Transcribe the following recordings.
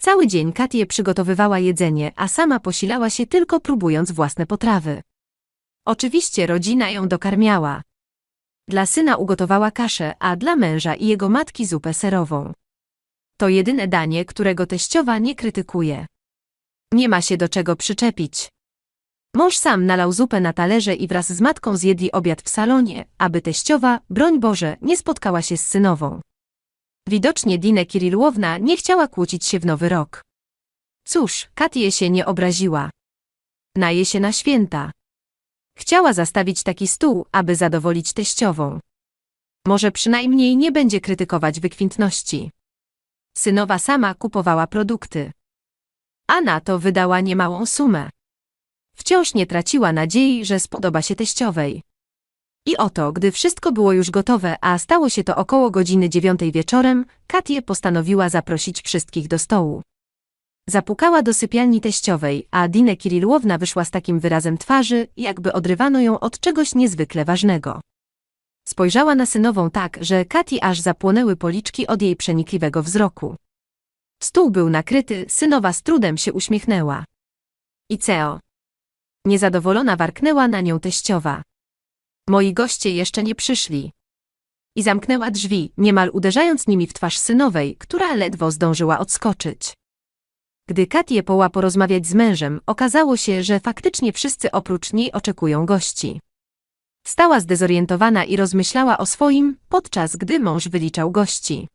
Cały dzień Katie przygotowywała jedzenie, a sama posilała się tylko próbując własne potrawy. Oczywiście rodzina ją dokarmiała. Dla syna ugotowała kaszę, a dla męża i jego matki zupę serową. To jedyne danie, którego teściowa nie krytykuje. Nie ma się do czego przyczepić. Mąż sam nalał zupę na talerze i wraz z matką zjedli obiad w salonie, aby teściowa, broń Boże, nie spotkała się z synową. Widocznie Dinę Kirilłowna nie chciała kłócić się w nowy rok. Cóż, Katie się nie obraziła. Naje się na święta. Chciała zastawić taki stół, aby zadowolić teściową. Może przynajmniej nie będzie krytykować wykwintności. Synowa sama kupowała produkty. A na to wydała niemałą sumę. Wciąż nie traciła nadziei, że spodoba się teściowej. I oto, gdy wszystko było już gotowe, a stało się to około godziny dziewiątej wieczorem, Katie postanowiła zaprosić wszystkich do stołu. Zapukała do sypialni teściowej, a Dinę Kirilłowna wyszła z takim wyrazem twarzy, jakby odrywano ją od czegoś niezwykle ważnego. Spojrzała na synową tak, że Kati aż zapłonęły policzki od jej przenikliwego wzroku. Stół był nakryty, synowa z trudem się uśmiechnęła. I. Niezadowolona warknęła na nią teściowa. Moi goście jeszcze nie przyszli. I zamknęła drzwi, niemal uderzając nimi w twarz synowej, która ledwo zdążyła odskoczyć. Gdy Katie poła porozmawiać z mężem, okazało się, że faktycznie wszyscy oprócz niej oczekują gości. Stała zdezorientowana i rozmyślała o swoim, podczas gdy mąż wyliczał gości.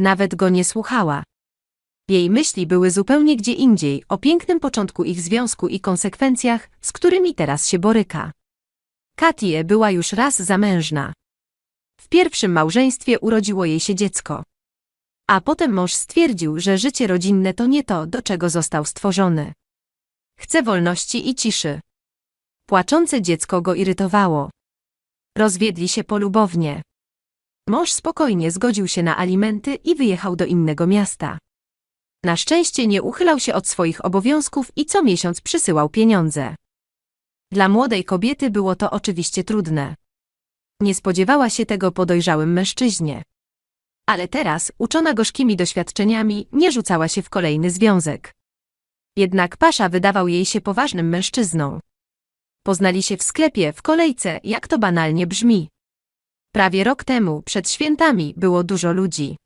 Nawet go nie słuchała. Jej myśli były zupełnie gdzie indziej, o pięknym początku ich związku i konsekwencjach, z którymi teraz się boryka. Katie była już raz zamężna. W pierwszym małżeństwie urodziło jej się dziecko. A potem mąż stwierdził, że życie rodzinne to nie to, do czego został stworzony. Chce wolności i ciszy. Płaczące dziecko go irytowało. Rozwiedli się polubownie. Mąż spokojnie zgodził się na alimenty i wyjechał do innego miasta. Na szczęście nie uchylał się od swoich obowiązków i co miesiąc przysyłał pieniądze. Dla młodej kobiety było to oczywiście trudne. Nie spodziewała się tego po dojrzałym mężczyźnie. Ale teraz, uczona gorzkimi doświadczeniami, nie rzucała się w kolejny związek. Jednak Pasza wydawał jej się poważnym mężczyzną. Poznali się w sklepie, w kolejce, jak to banalnie brzmi. Prawie rok temu, przed świętami, było dużo ludzi.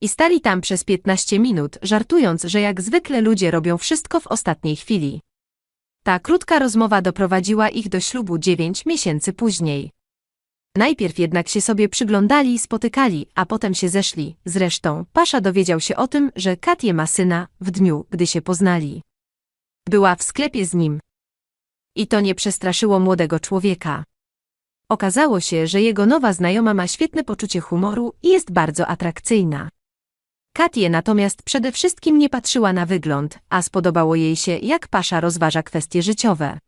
I stali tam przez 15 minut, żartując, że jak zwykle ludzie robią wszystko w ostatniej chwili. Ta krótka rozmowa doprowadziła ich do ślubu 9 miesięcy później. Najpierw jednak się sobie przyglądali, spotykali, a potem się zeszli. Zresztą, Pasza dowiedział się o tym, że Katie ma syna, w dniu, gdy się poznali. Była w sklepie z nim. I to nie przestraszyło młodego człowieka. Okazało się, że jego nowa znajoma ma świetne poczucie humoru i jest bardzo atrakcyjna. Katie natomiast przede wszystkim nie patrzyła na wygląd, a spodobało jej się, jak Pasza rozważa kwestie życiowe.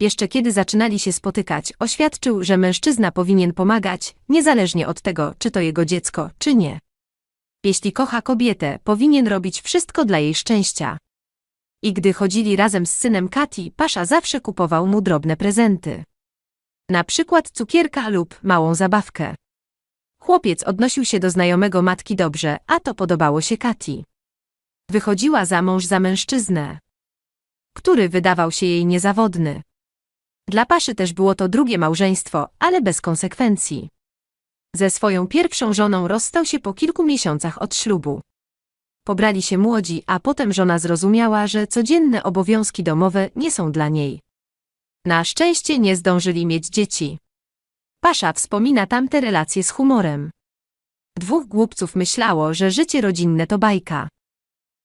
Jeszcze kiedy zaczynali się spotykać, oświadczył, że mężczyzna powinien pomagać, niezależnie od tego, czy to jego dziecko, czy nie. Jeśli kocha kobietę, powinien robić wszystko dla jej szczęścia. I gdy chodzili razem z synem Kati, Pasza zawsze kupował mu drobne prezenty. Na przykład cukierka lub małą zabawkę. Chłopiec odnosił się do znajomego matki dobrze, a to podobało się Kati. Wychodziła za mąż za mężczyznę, który wydawał się jej niezawodny. Dla Paszy też było to drugie małżeństwo, ale bez konsekwencji. Ze swoją pierwszą żoną rozstał się po kilku miesiącach od ślubu. Pobrali się młodzi, a potem żona zrozumiała, że codzienne obowiązki domowe nie są dla niej. Na szczęście nie zdążyli mieć dzieci. Pasza wspomina tamte relacje z humorem. Dwóch głupców myślało, że życie rodzinne to bajka.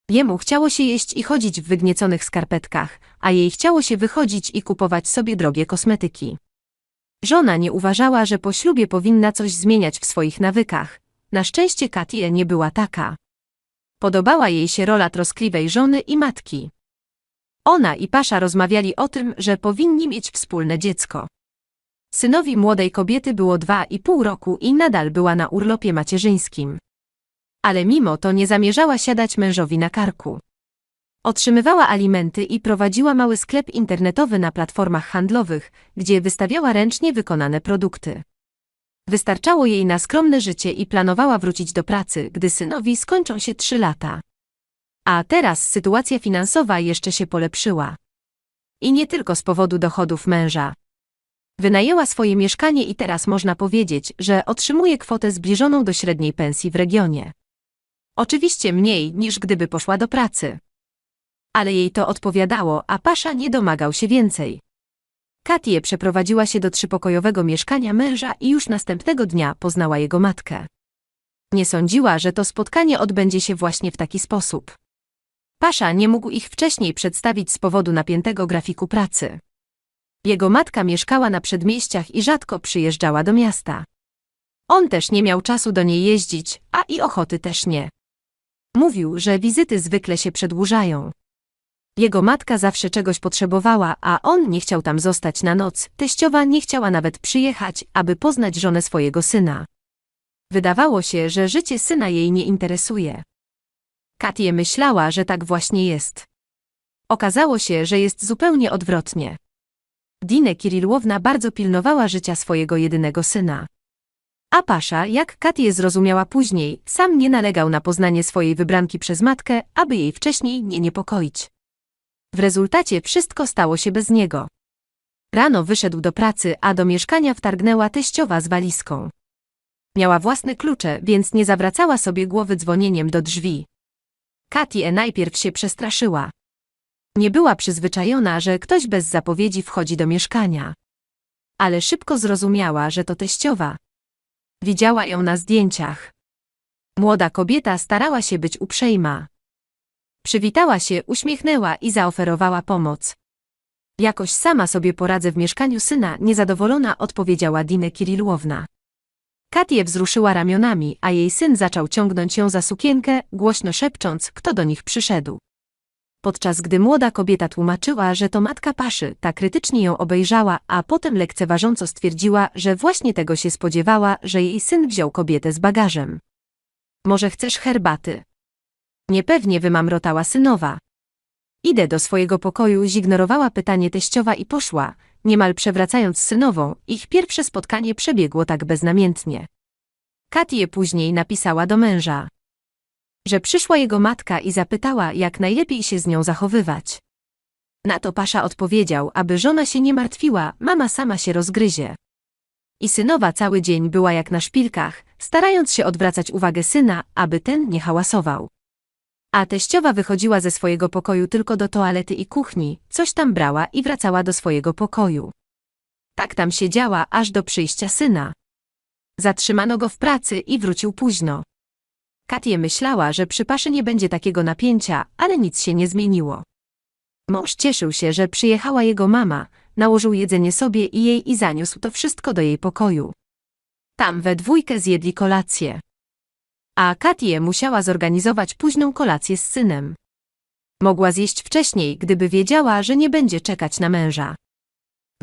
Jemu chciało się jeść i chodzić w wygnieconych skarpetkach, a jej chciało się wychodzić i kupować sobie drogie kosmetyki. Żona nie uważała, że po ślubie powinna coś zmieniać w swoich nawykach. Na szczęście Katie nie była taka. Podobała jej się rola troskliwej żony i matki. Ona i Pasza rozmawiali o tym, że powinni mieć wspólne dziecko. Synowi młodej kobiety było dwa i pół roku i nadal była na urlopie macierzyńskim. Ale mimo to nie zamierzała siadać mężowi na karku. Otrzymywała alimenty i prowadziła mały sklep internetowy na platformach handlowych, gdzie wystawiała ręcznie wykonane produkty. Wystarczało jej na skromne życie i planowała wrócić do pracy, gdy synowi skończą się trzy lata. A teraz sytuacja finansowa jeszcze się polepszyła. I nie tylko z powodu dochodów męża. Wynajęła swoje mieszkanie i teraz można powiedzieć, że otrzymuje kwotę zbliżoną do średniej pensji w regionie. Oczywiście mniej niż gdyby poszła do pracy. Ale jej to odpowiadało, a Pasza nie domagał się więcej. Katie przeprowadziła się do trzypokojowego mieszkania męża i już następnego dnia poznała jego matkę. Nie sądziła, że to spotkanie odbędzie się właśnie w taki sposób. Pasza nie mógł ich wcześniej przedstawić z powodu napiętego grafiku pracy. Jego matka mieszkała na przedmieściach i rzadko przyjeżdżała do miasta. On też nie miał czasu do niej jeździć, a i ochoty też nie. Mówił, że wizyty zwykle się przedłużają. Jego matka zawsze czegoś potrzebowała, a on nie chciał tam zostać na noc. Teściowa nie chciała nawet przyjechać, aby poznać żonę swojego syna. Wydawało się, że życie syna jej nie interesuje. Katie myślała, że tak właśnie jest. Okazało się, że jest zupełnie odwrotnie. Dinę Kirilłowna bardzo pilnowała życia swojego jedynego syna. A Pasza, jak Katie zrozumiała później, sam nie nalegał na poznanie swojej wybranki przez matkę, aby jej wcześniej nie niepokoić. W rezultacie wszystko stało się bez niego. Rano wyszedł do pracy, a do mieszkania wtargnęła teściowa z walizką. Miała własne klucze, więc nie zawracała sobie głowy dzwonieniem do drzwi. Katie najpierw się przestraszyła. Nie była przyzwyczajona, że ktoś bez zapowiedzi wchodzi do mieszkania. Ale szybko zrozumiała, że to teściowa. Widziała ją na zdjęciach. Młoda kobieta starała się być uprzejma. Przywitała się, uśmiechnęła i zaoferowała pomoc. Jakoś sama sobie poradzę w mieszkaniu syna, niezadowolona odpowiedziała Dinę Kirilłowna. Katie wzruszyła ramionami, a jej syn zaczął ciągnąć ją za sukienkę, głośno szepcząc, kto do nich przyszedł. Podczas gdy młoda kobieta tłumaczyła, że to matka Paszy, ta krytycznie ją obejrzała, a potem lekceważąco stwierdziła, że właśnie tego się spodziewała, że jej syn wziął kobietę z bagażem. Może chcesz herbaty? Niepewnie wymamrotała synowa. Idę do swojego pokoju, zignorowała pytanie teściowa i poszła, niemal przewracając synową, ich pierwsze spotkanie przebiegło tak beznamiętnie. Katie później napisała do męża, że przyszła jego matka i zapytała, jak najlepiej się z nią zachowywać. Na to Pasza odpowiedział, aby żona się nie martwiła, mama sama się rozgryzie. I synowa cały dzień była jak na szpilkach, starając się odwracać uwagę syna, aby ten nie hałasował. A teściowa wychodziła ze swojego pokoju tylko do toalety i kuchni, coś tam brała i wracała do swojego pokoju. Tak tam siedziała aż do przyjścia syna. Zatrzymano go w pracy i wrócił późno. Katie myślała, że przy paszy nie będzie takiego napięcia, ale nic się nie zmieniło. Mąż cieszył się, że przyjechała jego mama, nałożył jedzenie sobie i jej i zaniósł to wszystko do jej pokoju. Tam we dwójkę zjedli kolację a Katie musiała zorganizować późną kolację z synem. Mogła zjeść wcześniej, gdyby wiedziała, że nie będzie czekać na męża.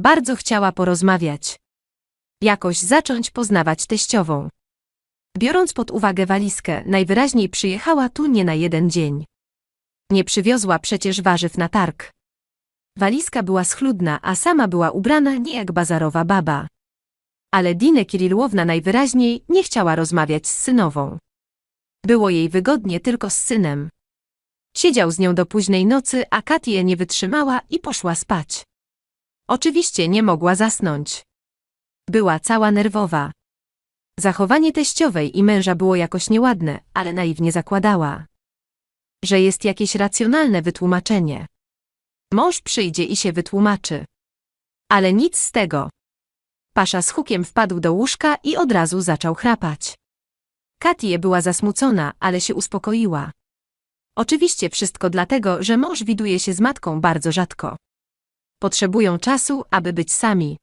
Bardzo chciała porozmawiać. Jakoś zacząć poznawać teściową. Biorąc pod uwagę walizkę, najwyraźniej przyjechała tu nie na jeden dzień. Nie przywiozła przecież warzyw na targ. Walizka była schludna, a sama była ubrana nie jak bazarowa baba. Ale Dinę Kirilłowna najwyraźniej nie chciała rozmawiać z synową. Było jej wygodnie tylko z synem. Siedział z nią do późnej nocy, a Katie nie wytrzymała i poszła spać. Oczywiście nie mogła zasnąć. Była cała nerwowa. Zachowanie teściowej i męża było jakoś nieładne, ale naiwnie zakładała, że jest jakieś racjonalne wytłumaczenie. Mąż przyjdzie i się wytłumaczy. Ale nic z tego. Pasza z hukiem wpadł do łóżka i od razu zaczął chrapać. Katie była zasmucona, ale się uspokoiła. Oczywiście wszystko dlatego, że mąż widuje się z matką bardzo rzadko. Potrzebują czasu, aby być sami.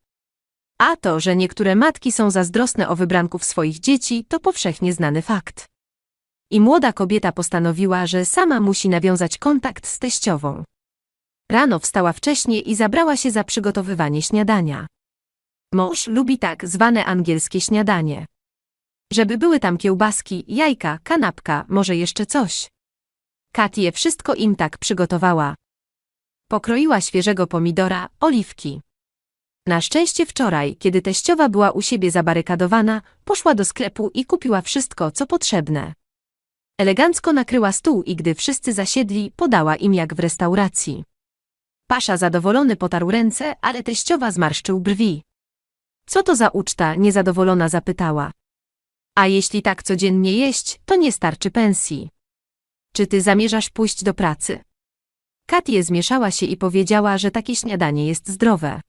A to, że niektóre matki są zazdrosne o wybranków swoich dzieci, to powszechnie znany fakt. I młoda kobieta postanowiła, że sama musi nawiązać kontakt z teściową. Rano wstała wcześnie i zabrała się za przygotowywanie śniadania. Mąż lubi tak zwane angielskie śniadanie. Żeby były tam kiełbaski, jajka, kanapka, może jeszcze coś. Katie wszystko im tak przygotowała. Pokroiła świeżego pomidora, oliwki. Na szczęście wczoraj, kiedy teściowa była u siebie zabarykadowana, poszła do sklepu i kupiła wszystko, co potrzebne. Elegancko nakryła stół i gdy wszyscy zasiedli, podała im jak w restauracji. Pasza zadowolony potarł ręce, ale teściowa zmarszczył brwi. Co to za uczta? niezadowolona zapytała. A jeśli tak codziennie jeść, to nie starczy pensji. Czy ty zamierzasz pójść do pracy? Katie zmieszała się i powiedziała, że takie śniadanie jest zdrowe.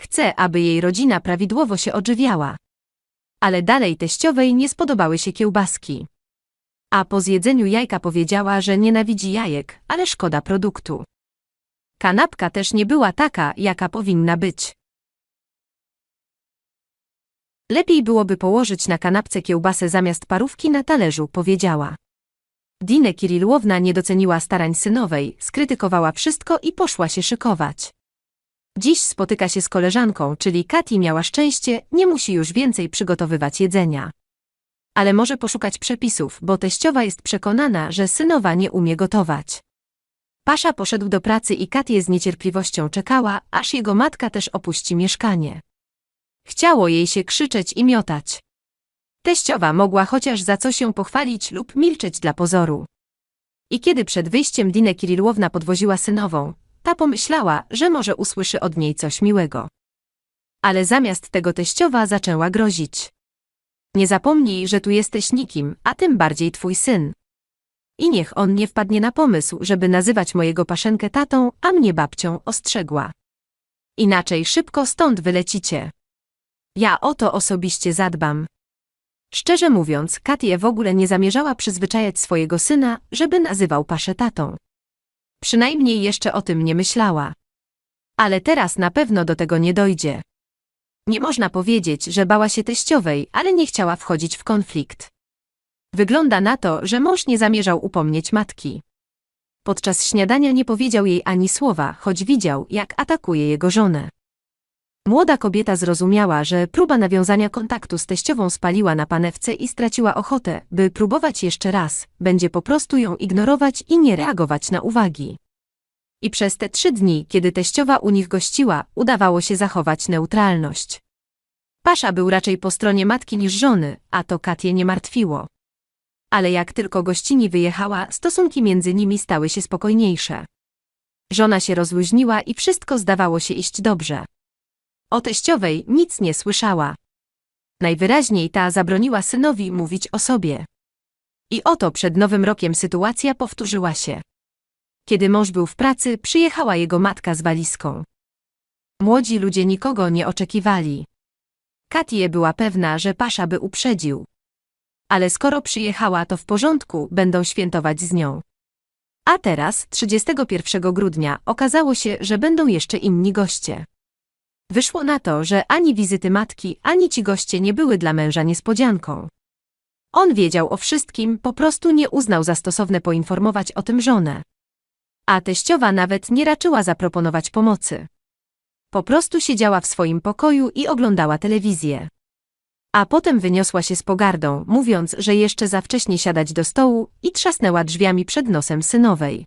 Chce, aby jej rodzina prawidłowo się odżywiała. Ale dalej teściowej nie spodobały się kiełbaski. A po zjedzeniu jajka powiedziała, że nienawidzi jajek, ale szkoda produktu. Kanapka też nie była taka, jaka powinna być. Lepiej byłoby położyć na kanapce kiełbasę zamiast parówki na talerzu, powiedziała. Dinę Kirilłowna nie doceniła starań synowej, skrytykowała wszystko i poszła się szykować. Dziś spotyka się z koleżanką, czyli Kati miała szczęście, nie musi już więcej przygotowywać jedzenia. Ale może poszukać przepisów, bo teściowa jest przekonana, że synowa nie umie gotować. Pasza poszedł do pracy i Katie z niecierpliwością czekała, aż jego matka też opuści mieszkanie. Chciało jej się krzyczeć i miotać. Teściowa mogła chociaż za coś się pochwalić lub milczeć dla pozoru. I kiedy przed wyjściem Dinę Kirilłowna podwoziła synową, ta pomyślała, że może usłyszy od niej coś miłego. Ale zamiast tego teściowa zaczęła grozić. Nie zapomnij, że tu jesteś nikim, a tym bardziej twój syn. I niech on nie wpadnie na pomysł, żeby nazywać mojego paszenkę tatą, a mnie babcią, ostrzegła. Inaczej szybko stąd wylecicie. Ja o to osobiście zadbam. Szczerze mówiąc, Katie w ogóle nie zamierzała przyzwyczajać swojego syna, żeby nazywał paszę tatą. Przynajmniej jeszcze o tym nie myślała. Ale teraz na pewno do tego nie dojdzie. Nie można powiedzieć, że bała się teściowej, ale nie chciała wchodzić w konflikt. Wygląda na to, że mąż nie zamierzał upomnieć matki. Podczas śniadania nie powiedział jej ani słowa, choć widział, jak atakuje jego żonę. Młoda kobieta zrozumiała, że próba nawiązania kontaktu z teściową spaliła na panewce i straciła ochotę, by próbować jeszcze raz, będzie po prostu ją ignorować i nie reagować na uwagi. I przez te trzy dni, kiedy teściowa u nich gościła, udawało się zachować neutralność. Pasza był raczej po stronie matki niż żony, a to Katię nie martwiło. Ale jak tylko gościni wyjechała, stosunki między nimi stały się spokojniejsze. Żona się rozluźniła i wszystko zdawało się iść dobrze. O teściowej nic nie słyszała. Najwyraźniej ta zabroniła synowi mówić o sobie. I oto przed nowym rokiem sytuacja powtórzyła się. Kiedy mąż był w pracy, przyjechała jego matka z walizką. Młodzi ludzie nikogo nie oczekiwali. Katie była pewna, że Pasza by uprzedził. Ale skoro przyjechała, to w porządku, będą świętować z nią. A teraz, 31 grudnia, okazało się, że będą jeszcze inni goście. Wyszło na to, że ani wizyty matki, ani ci goście nie były dla męża niespodzianką. On wiedział o wszystkim, po prostu nie uznał za stosowne poinformować o tym żonę. A teściowa nawet nie raczyła zaproponować pomocy. Po prostu siedziała w swoim pokoju i oglądała telewizję. A potem wyniosła się z pogardą, mówiąc, że jeszcze za wcześnie siadać do stołu i trzasnęła drzwiami przed nosem synowej.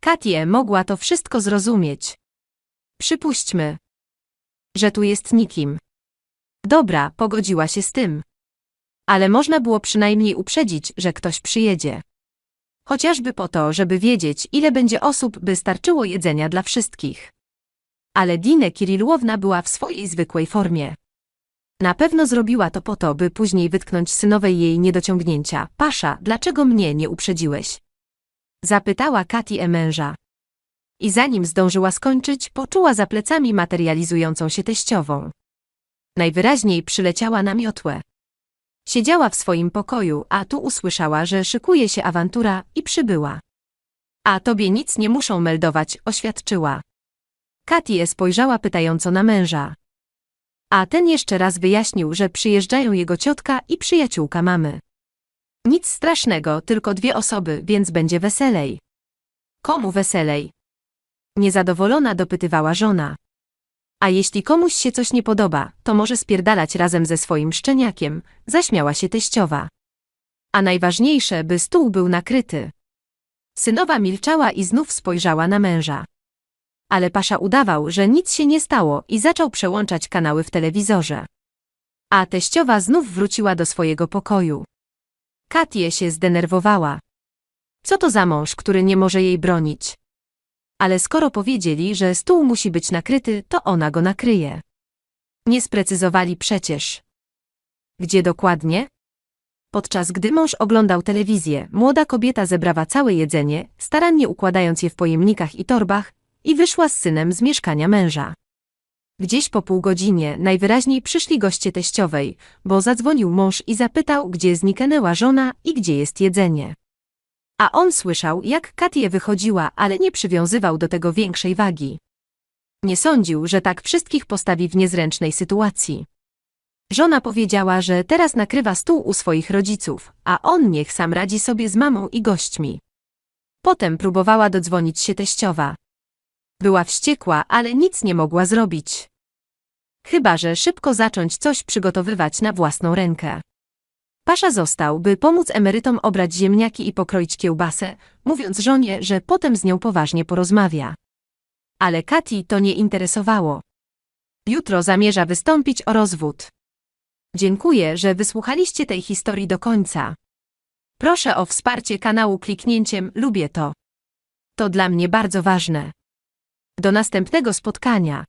Katie mogła to wszystko zrozumieć. Przypuśćmy, że tu jest nikim. Dobra, pogodziła się z tym. Ale można było przynajmniej uprzedzić, że ktoś przyjedzie. Chociażby po to, żeby wiedzieć, ile będzie osób, by starczyło jedzenia dla wszystkich. Ale Dinę Kirilłowna była w swojej zwykłej formie. Na pewno zrobiła to po to, by później wytknąć synowej jej niedociągnięcia. Pasza, dlaczego mnie nie uprzedziłeś? Zapytała Kati męża. I zanim zdążyła skończyć, poczuła za plecami materializującą się teściową. Najwyraźniej przyleciała na miotłę. Siedziała w swoim pokoju, a tu usłyszała, że szykuje się awantura i przybyła. A tobie nic nie muszą meldować, oświadczyła. Katie spojrzała pytająco na męża. A ten jeszcze raz wyjaśnił, że przyjeżdżają jego ciotka i przyjaciółka mamy. Nic strasznego, tylko dwie osoby, więc będzie weselej. Komu weselej? Niezadowolona dopytywała żona. A jeśli komuś się coś nie podoba, to może spierdalać razem ze swoim szczeniakiem, zaśmiała się teściowa. A najważniejsze, by stół był nakryty. Synowa milczała i znów spojrzała na męża. Ale Pasza udawał, że nic się nie stało i zaczął przełączać kanały w telewizorze. A teściowa znów wróciła do swojego pokoju. Katie się zdenerwowała. Co to za mąż, który nie może jej bronić? Ale skoro powiedzieli, że stół musi być nakryty, to ona go nakryje. Nie sprecyzowali przecież. Gdzie dokładnie? Podczas gdy mąż oglądał telewizję, młoda kobieta zebrała całe jedzenie, starannie układając je w pojemnikach i torbach, i wyszła z synem z mieszkania męża. Gdzieś po pół godzinie najwyraźniej przyszli goście teściowej, bo zadzwonił mąż i zapytał, gdzie zniknęła żona i gdzie jest jedzenie. A on słyszał, jak Katie wychodziła, ale nie przywiązywał do tego większej wagi. Nie sądził, że tak wszystkich postawi w niezręcznej sytuacji. Żona powiedziała, że teraz nakrywa stół u swoich rodziców, a on niech sam radzi sobie z mamą i gośćmi. Potem próbowała dodzwonić się teściowa. Była wściekła, ale nic nie mogła zrobić. Chyba, że szybko zacząć coś przygotowywać na własną rękę. Pasza został, by pomóc emerytom obrać ziemniaki i pokroić kiełbasę, mówiąc żonie, że potem z nią poważnie porozmawia. Ale Kati to nie interesowało. Jutro zamierza wystąpić o rozwód. Dziękuję, że wysłuchaliście tej historii do końca. Proszę o wsparcie kanału kliknięciem lubię to. To dla mnie bardzo ważne. Do następnego spotkania.